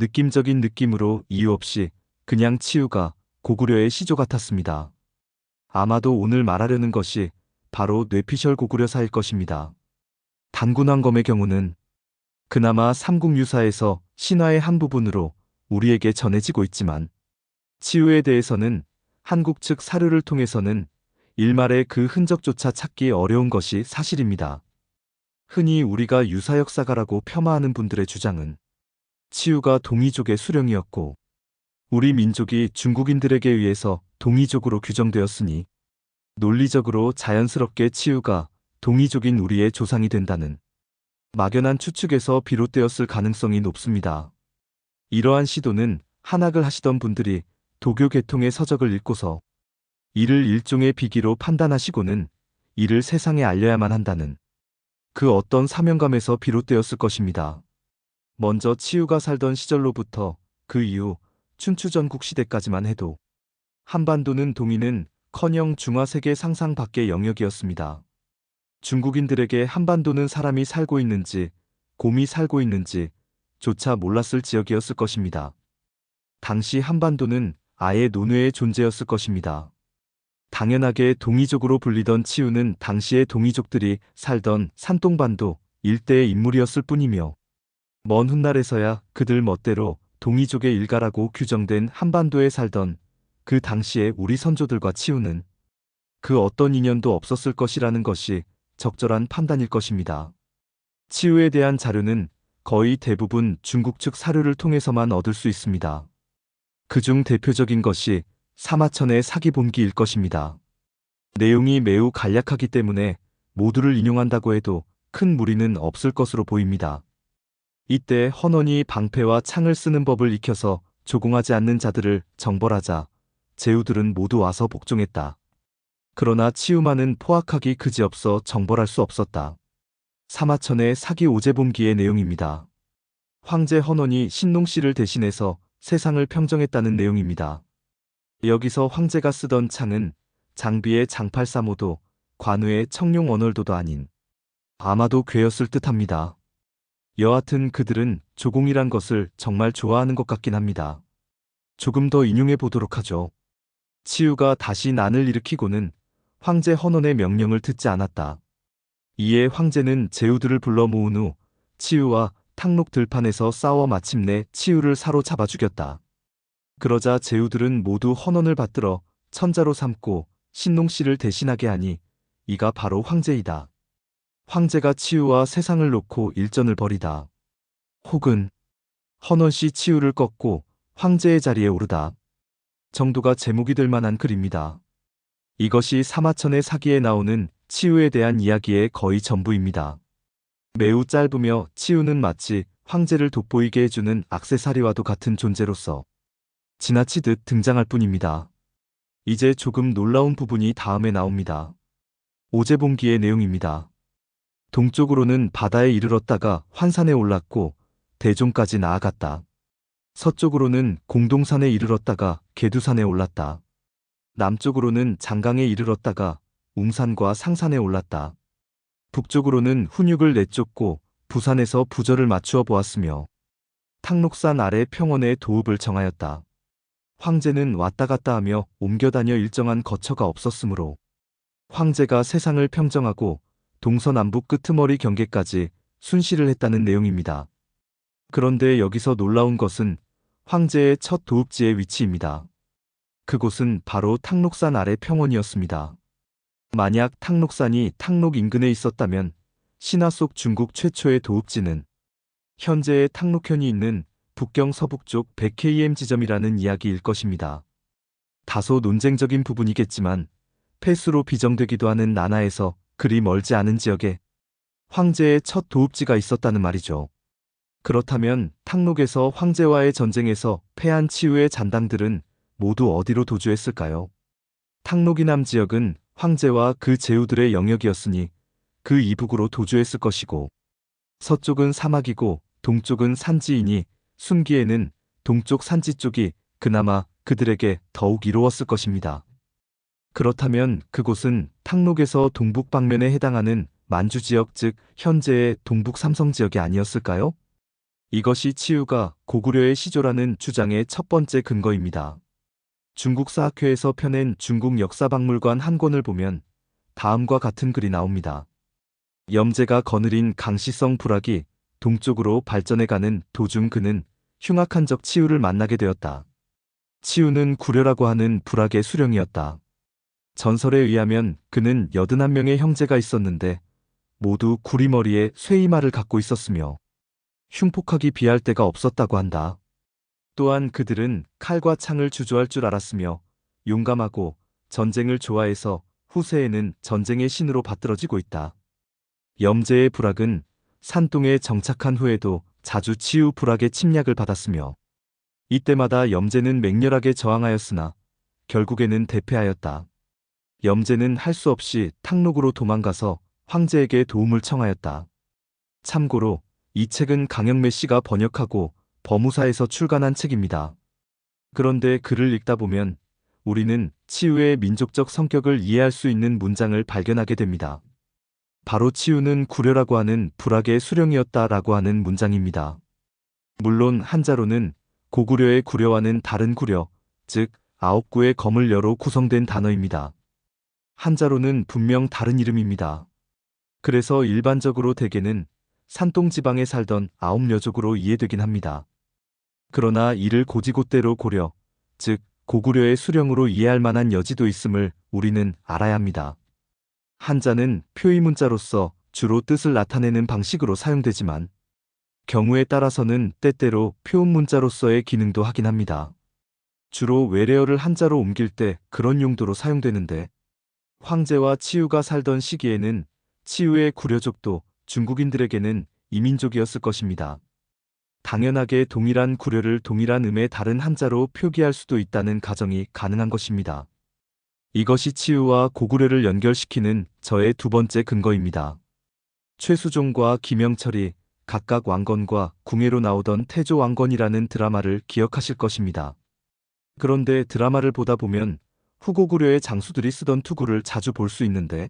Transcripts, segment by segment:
느낌적인 느낌으로 이유 없이 그냥 치유가 고구려의 시조 같았습니다. 아마도 오늘 말하려는 것이 바로 뇌피셜 고구려사일 것입니다. 단군왕검의 경우는 그나마 삼국유사에서 신화의 한 부분으로 우리에게 전해지고 있지만 치유에 대해서는 한국 측 사료를 통해서는 일말의 그 흔적조차 찾기 어려운 것이 사실입니다. 흔히 우리가 유사 역사가라고 폄하하는 분들의 주장은 치유가 동이족의 수령이었고 우리 민족이 중국인들에게 의해서 동이족으로 규정되었으니 논리적으로 자연스럽게 치유가 동이족인 우리의 조상이 된다는 막연한 추측에서 비롯되었을 가능성이 높습니다. 이러한 시도는 한학을 하시던 분들이 도교 계통의 서적을 읽고서 이를 일종의 비기로 판단하시고는 이를 세상에 알려야만 한다는 그 어떤 사명감에서 비롯되었을 것입니다. 먼저 치유가 살던 시절로부터 그 이후 춘추전국 시대까지만 해도 한반도는 동이는 커녕 중화세계 상상 밖의 영역이었습니다. 중국인들에게 한반도는 사람이 살고 있는지 곰이 살고 있는지 조차 몰랐을 지역이었을 것입니다. 당시 한반도는 아예 논외의 존재였을 것입니다. 당연하게 동이족으로 불리던 치우는 당시의 동이족들이 살던 산동반도 일대의 인물이었을 뿐이며 먼 훗날에서야 그들 멋대로 동이족의 일가라고 규정된 한반도에 살던 그 당시의 우리 선조들과 치우는 그 어떤 인연도 없었을 것이라는 것이 적절한 판단일 것입니다. 치우에 대한 자료는 거의 대부분 중국 측 사료를 통해서만 얻을 수 있습니다. 그중 대표적인 것이 사마천의 사기 본기일 것입니다. 내용이 매우 간략하기 때문에 모두를 인용한다고 해도 큰 무리는 없을 것으로 보입니다. 이때 헌원이 방패와 창을 쓰는 법을 익혀서 조공하지 않는 자들을 정벌하자 제후들은 모두 와서 복종했다. 그러나 치우마는 포악하기 그지없어 정벌할 수 없었다. 사마천의 사기 오제본기의 내용입니다. 황제 헌원이 신농 씨를 대신해서 세상을 평정했다는 내용입니다. 여기서 황제가 쓰던 창은 장비의 장팔사모도 관우의 청룡 언월도도 아닌 아마도 괴였을 듯합니다. 여하튼 그들은 조공이란 것을 정말 좋아하는 것 같긴 합니다. 조금 더 인용해 보도록 하죠. 치유가 다시 난을 일으키고는 황제 헌원의 명령을 듣지 않았다. 이에 황제는 제후들을 불러 모은 후 치유와 탕록 들판에서 싸워 마침내 치유를 사로잡아 죽였다. 그러자 제후들은 모두 헌원을 받들어 천자로 삼고 신농 씨를 대신하게 하니 이가 바로 황제이다. 황제가 치유와 세상을 놓고 일전을 벌이다. 혹은 헌원 씨 치유를 꺾고 황제의 자리에 오르다. 정도가 제목이 될 만한 글입니다. 이것이 사마천의 사기에 나오는 치유에 대한 이야기의 거의 전부입니다. 매우 짧으며 치유는 마치 황제를 돋보이게 해주는 악세사리와도 같은 존재로서 지나치듯 등장할 뿐입니다. 이제 조금 놀라운 부분이 다음에 나옵니다. 오제봉기의 내용입니다. 동쪽으로는 바다에 이르렀다가 환산에 올랐고 대종까지 나아갔다. 서쪽으로는 공동산에 이르렀다가 개두산에 올랐다. 남쪽으로는 장강에 이르렀다가 웅산과 상산에 올랐다. 북쪽으로는 훈육을 내쫓고 부산에서 부절을 맞추어 보았으며 탕록산 아래 평원에 도읍을 정하였다. 황제는 왔다 갔다 하며 옮겨다녀 일정한 거처가 없었으므로 황제가 세상을 평정하고 동서남북 끄트머리 경계까지 순시를 했다는 내용입니다. 그런데 여기서 놀라운 것은 황제의 첫 도읍지의 위치입니다. 그곳은 바로 탕록산 아래 평원이었습니다. 만약 탕록산이 탕록 인근에 있었다면 신화 속 중국 최초의 도읍지는 현재의 탕록현이 있는 북경 서북쪽 100km 지점이라는 이야기일 것입니다. 다소 논쟁적인 부분이겠지만 폐수로 비정되기도 하는 나나에서 그리 멀지 않은 지역에 황제의 첫 도읍지가 있었다는 말이죠. 그렇다면 탕록에서 황제와의 전쟁에서 패한 치유의 잔당들은 모두 어디로 도주했을까요? 탕록이남 지역은 황제와 그 제후들의 영역이었으니 그 이북으로 도주했을 것이고 서쪽은 사막이고 동쪽은 산지이니 순기에는 동쪽 산지 쪽이 그나마 그들에게 더욱 이로웠을 것입니다. 그렇다면 그곳은 탕록에서 동북 방면에 해당하는 만주 지역 즉 현재의 동북 삼성 지역이 아니었을까요? 이것이 치유가 고구려의 시조라는 주장의 첫 번째 근거입니다. 중국 사학회에서 펴낸 중국 역사박물관 한 권을 보면 다음과 같은 글이 나옵니다. 염제가 거느린 강시성 불학이 동쪽으로 발전해가는 도중 그는 흉악한 적 치유를 만나게 되었다. 치유는 구려라고 하는 불학의 수령이었다. 전설에 의하면 그는 81명의 형제가 있었는데 모두 구리머리에 쇠이마를 갖고 있었으며 흉폭하기 비할 데가 없었다고 한다. 또한 그들은 칼과 창을 주조할 줄 알았으며 용감하고 전쟁을 좋아해서 후세에는 전쟁의 신으로 받들어지고 있다. 염제의 불악은 산동에 정착한 후에도 자주 치유 불악의 침략을 받았으며 이때마다 염제는 맹렬하게 저항하였으나 결국에는 대패하였다. 염제는 할 수 없이 탕록으로 도망가서 황제에게 도움을 청하였다. 참고로 이 책은 강영매 씨가 번역하고 법무사에서 출간한 책입니다. 그런데 글을 읽다 보면 우리는 치유의 민족적 성격을 이해할 수 있는 문장을 발견하게 됩니다. 바로 치유는 구려라고 하는 불악의 수령이었다라고 하는 문장입니다. 물론 한자로는 고구려의 구려와는 다른 구려, 즉 아홉 구의 검을 여로 구성된 단어입니다. 한자로는 분명 다른 이름입니다. 그래서 일반적으로 대개는 산동 지방에 살던 아홉 여족으로 이해되긴 합니다. 그러나 이를 고지곳대로 고려, 즉 고구려의 수령으로 이해할 만한 여지도 있음을 우리는 알아야 합니다. 한자는 표의 문자로서 주로 뜻을 나타내는 방식으로 사용되지만 경우에 따라서는 때때로 표음 문자로서의 기능도 하긴 합니다. 주로 외래어를 한자로 옮길 때 그런 용도로 사용되는데 황제와 치유가 살던 시기에는 치유의 구려족도 중국인들에게는 이민족이었을 것입니다. 당연하게 동일한 구려를 동일한 음의 다른 한자로 표기할 수도 있다는 가정이 가능한 것입니다. 이것이 치유와 고구려를 연결시키는 저의 두 번째 근거입니다. 최수종과 김영철이 각각 왕건과 궁예로 나오던 태조 왕건이라는 드라마를 기억하실 것입니다. 그런데 드라마를 보다 보면 후고구려의 장수들이 쓰던 투구를 자주 볼 수 있는데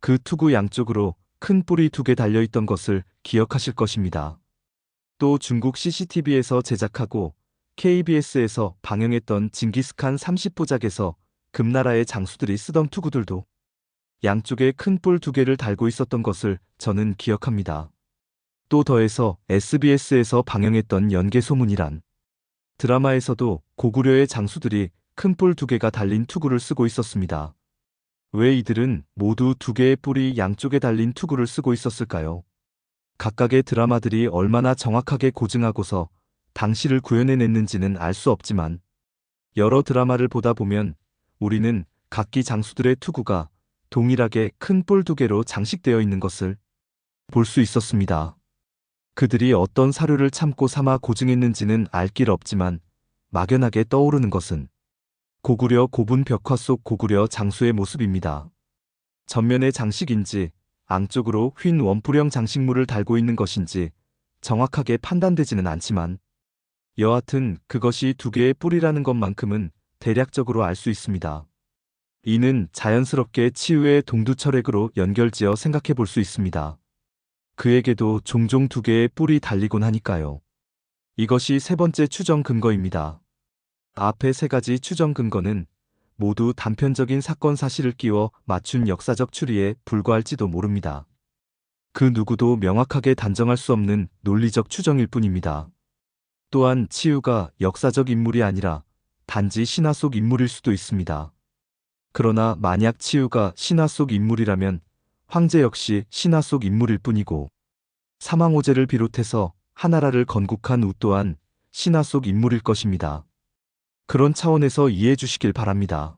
그 투구 양쪽으로 큰 뿔이 두 개 달려있던 것을 기억하실 것입니다. 또 중국 CCTV에서 제작하고 KBS에서 방영했던 징기스칸 30부작에서 금나라의 장수들이 쓰던 투구들도 양쪽에 큰 뿔 두 개를 달고 있었던 것을 저는 기억합니다. 또 더해서 SBS에서 방영했던 연개소문이란 드라마에서도 고구려의 장수들이 큰뿔두 개가 달린 투구를 쓰고 있었습니다. 왜 이들은 모두 두 개의 뿔이 양쪽에 달린 투구를 쓰고 있었을까요? 각각의 드라마들이 얼마나 정확하게 고증하고서 당시를 구현해냈는지는 알 수 없지만 여러 드라마를 보다 보면 우리는 각기 장수들의 투구가 동일하게 큰뿔두 개로 장식되어 있는 것을 볼 수 있었습니다. 그들이 어떤 사료를 참고 삼아 고증했는지는 알 길 없지만 막연하게 떠오르는 것은 고구려 고분 벽화 속 고구려 장수의 모습입니다. 전면의 장식인지 앙쪽으로 휜 원뿔형 장식물을 달고 있는 것인지 정확하게 판단되지는 않지만 여하튼 그것이 두 개의 뿔이라는 것만큼은 대략적으로 알 수 있습니다. 이는 자연스럽게 치유의 동두철액으로 연결지어 생각해 볼 수 있습니다. 그에게도 종종 두 개의 뿔이 달리곤 하니까요. 이것이 세 번째 추정 근거입니다. 앞의 세 가지 추정 근거는 모두 단편적인 사건 사실을 끼워 맞춘 역사적 추리에 불과할지도 모릅니다. 그 누구도 명확하게 단정할 수 없는 논리적 추정일 뿐입니다. 또한 치유가 역사적 인물이 아니라 단지 신화 속 인물일 수도 있습니다. 그러나 만약 치유가 신화 속 인물이라면 황제 역시 신화 속 인물일 뿐이고 사망호제를 비롯해서 하나라를 건국한 우 또한 신화 속 인물일 것입니다. 그런 차원에서 이해해 주시길 바랍니다.